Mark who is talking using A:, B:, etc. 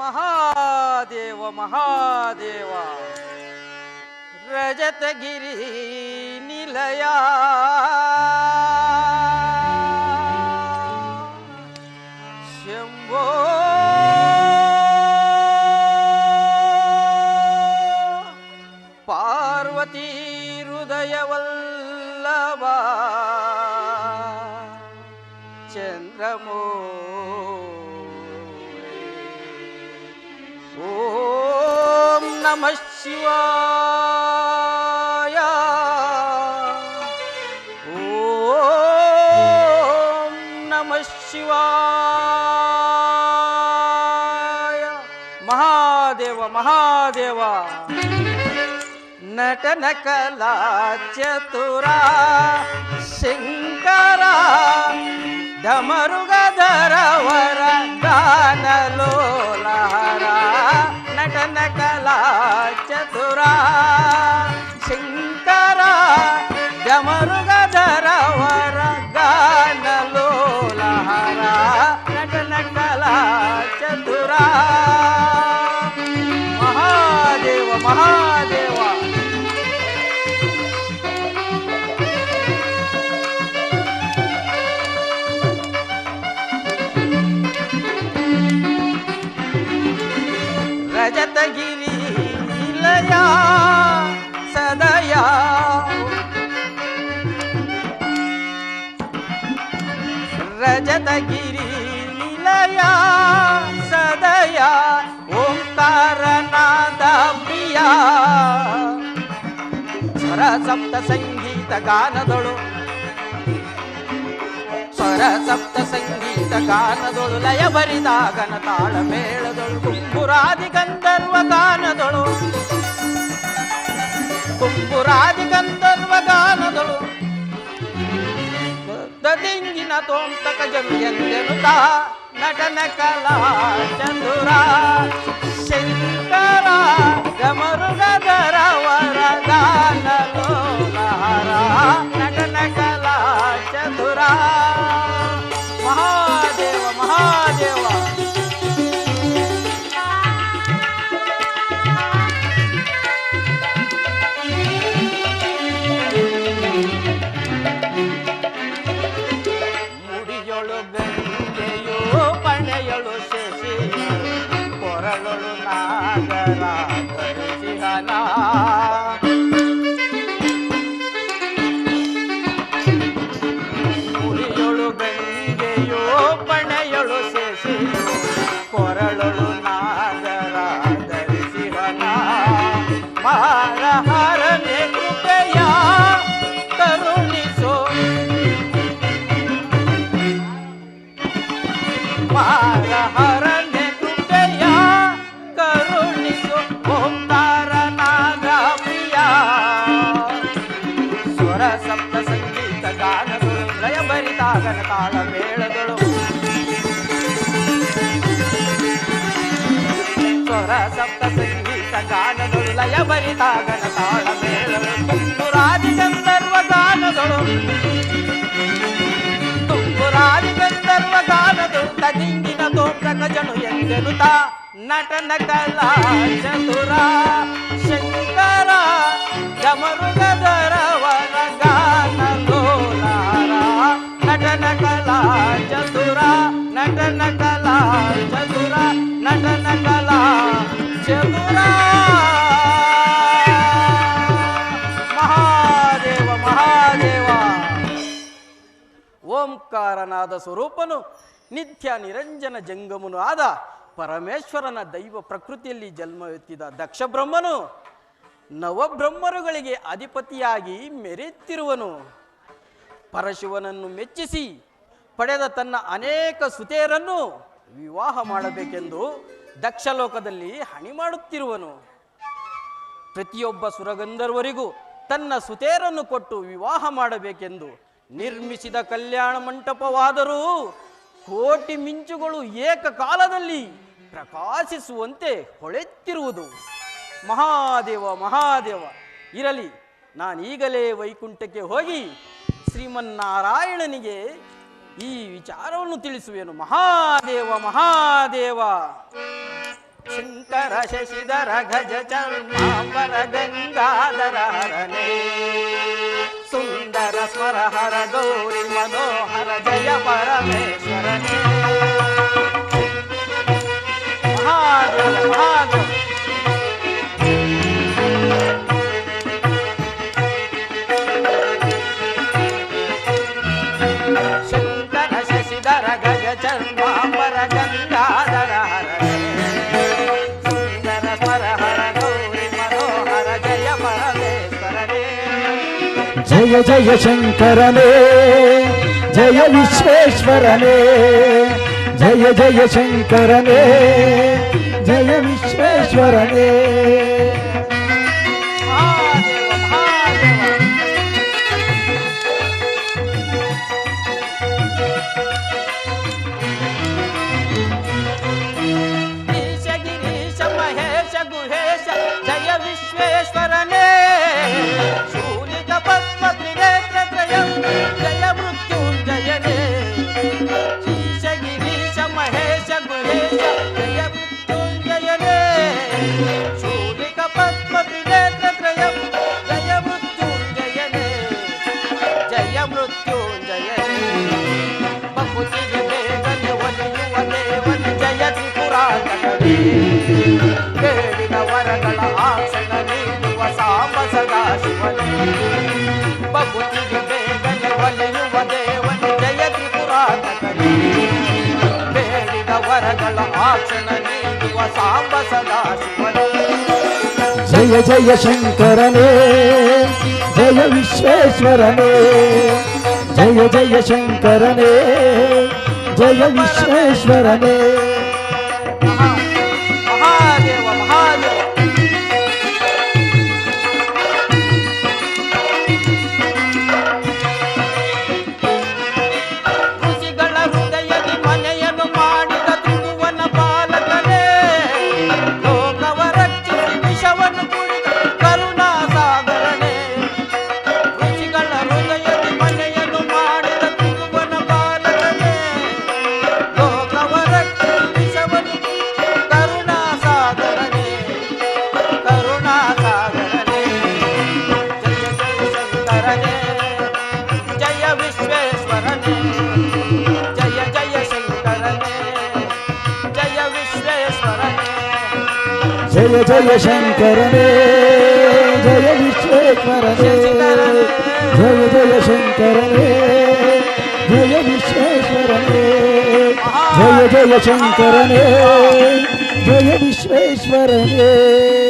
A: ಮಹಾದೇವ ಮಹಾದೇವ. ರಜತಗಿರಿ ನಿಲಯ. ಶಂಭೋ नम शिवाय। ओम नम शिवाय। महादेव महादेवा। नटनकला चतुरा शङ्करा धमरुगधरवा मरुगधरावर गान लोलाहारा नटनटला चतुरा महादेव महा ರಜತಗಿರಿ ನಿಲಯ, ಸದಯ, ಓಂಕಾರನಾದ ಪ್ರಿಯ. ಸ್ವರ ಸಪ್ತ ಸಂಗೀತ ಗಾನದೊಳು, ಸ್ವರ ಸಪ್ತ ಸಂಗೀತ ಗಾನದೊಳು, ಲಯ ಬರಿದಾಗನ ತಾಳ ಮೇಳದೊಳು ಕುಂಬುರಾದಿ ಗಂಧರ್ವ ಗಾನದೊಳು. ಕುಂಬುರಾದಿ न तोम तक जब नटन कला ಕೊರಳೊಳು ನಾಗರ కిశోర సప్త సంగీత గానదొడు లయభరిత గణ తాళ మేళలు తుంగురాది గంధర్వ గానదొడు. తుంగురాది గంధర్వ గానదు తదింగిన దోప్రకజను ఎందెనుత. నటన కళా చతురా శంకర గమరుగదరవన గానలోలారా. నటన కళా చతురా నటన కళా ಮಹಾದೇವ ಮಹಾದೇವ. ಓಂಕಾರನಾದ ಸ್ವರೂಪನು, ನಿತ್ಯ ನಿರಂಜನ ಜಂಗಮನು ಆದ ಪರಮೇಶ್ವರನ ದೈವ ಪ್ರಕೃತಿಯಲ್ಲಿ ಜನ್ಮವೆತ್ತಿದ ದಕ್ಷ ಬ್ರಹ್ಮನು ನವಬ್ರಹ್ಮರುಗಳಿಗೆ ಅಧಿಪತಿಯಾಗಿ ಮೆರೆಯುತ್ತಿರುವನು. ಪರಶಿವನನ್ನು ಮೆಚ್ಚಿಸಿ ಪಡೆದ ತನ್ನ ಅನೇಕ ಸುತೆಯರನ್ನು ವಿವಾಹ ಮಾಡಬೇಕೆಂದು ದಕ್ಷಲೋಕದಲ್ಲಿ ಹಣಿ ಮಾಡುತ್ತಿರುವನು. ಪ್ರತಿಯೊಬ್ಬ ಸುರಗಂಧರ್ವರಿಗೂ ತನ್ನ ಸುತೇರನ್ನು ಕೊಟ್ಟು ವಿವಾಹ ಮಾಡಬೇಕೆಂದು ನಿರ್ಮಿಸಿದ ಕಲ್ಯಾಣ ಮಂಟಪವಾದರೂ ಕೋಟಿ ಮಿಂಚುಗಳು ಏಕಕಾಲದಲ್ಲಿ ಪ್ರಕಾಶಿಸುವಂತೆ ಹೊಳೆತ್ತಿರುವುದು. ಮಹಾದೇವ ಮಹಾದೇವ, ಇರಲಿ, ನಾನೀಗಲೇ ವೈಕುಂಠಕ್ಕೆ ಹೋಗಿ ಶ್ರೀಮನ್ನಾರಾಯಣನಿಗೆ ಈ ವಿಚಾರವನ್ನು ತಿಳಿಸುವೆನು. ಮಹಾದೇವ ಮಹಾದೇವ. ಶಂಕರ, ಶಶಿಧರ, ಗಜ ಚರ್ಮಾಂಬರ ಗಂಗಾಧರ, ಹರನೇ. ಸುಂದರ, ಸ್ವರ, ಹರ, ಗೌರಿ, ಮನೋಹರ, ಜಯ ಪರಮೇಶ್ವರನೇ. ಮಹಾದೇವ ಮಹಾದೇವ. జయ జయ శంకరనే జయ విశ్వేశ్వరనే జయ జయ శంకరనే జయ విశ్వేశ్వరనే. ಸಾಂಬ ಸದಾ ಶಿವನೇ ಬಕುತಿಗೆ ಬೇಗನೆ ಒಲಿಯುವ ದೇವನ ಜಯ ತ್ರಿಪುರಾಂತಕನೇ ಬೇಡಿದ ವರಗಳ ಆಸನ ನೀಡುವ ಸಾಂಬ ಸದಾ ಶಿವನೇ
B: ಜಯ ಜಯ ಶಂಕರನೇ ಜಯ ವಿಶ್ವೇಶ್ವರನೇ ಜಯ ಜಯ ಶಂಕರನೇ ಜಯ ವಿಶ್ವೇಶ್ವರನೇ जय जय शङ्करने जय विश्वेश्वरने जय जय शङ्करने जय विश्वेश्वरने जय जय शङ्करने जय विश्वेश्वरने